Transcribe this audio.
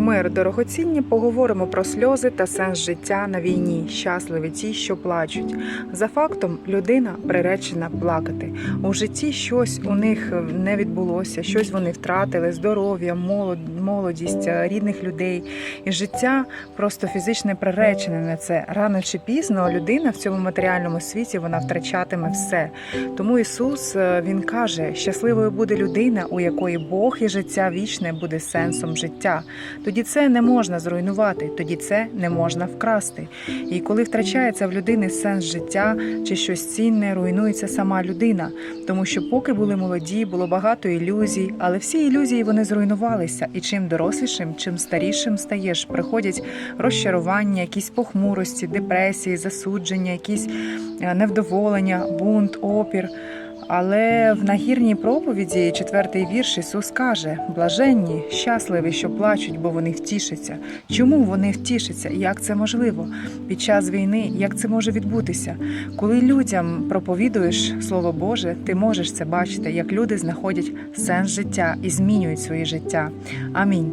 Мир дорогоцінні, поговоримо про сльози та сенс життя на війні. Щасливі ті, що плачуть. За фактом, людина приречена плакати. У житті щось у них не відбулося, щось вони втратили, здоров'я, молодість, е, рідних людей. І життя просто фізично приречене на це. Рано чи пізно людина в цьому матеріальному світі вона втрачатиме все. Тому Ісус е, Він каже: щасливою буде людина, у якої Бог і життя вічне буде сенсом життя. Тоді це не можна зруйнувати, тоді це не можна вкрасти. І коли втрачається в людини сенс життя чи щось цінне, руйнується сама людина, тому що поки були молоді, було багато ілюзій, але всі ілюзії вони зруйнувалися. І чим дорослішим, чим старішим стаєш, приходять розчарування, якісь похмурості, депресії, засудження, якісь е, невдоволення, бунт, опір. Але в нагірній проповіді, четвертий вірш, Ісус каже: блаженні, щасливі, що плачуть, бо вони втішаться. Чому вони втішаться? Як це можливо? Під час війни, як це може відбутися? Коли людям проповідуєш Слово Боже, ти можеш це бачити, як люди знаходять сенс життя і змінюють своє життя. Амінь.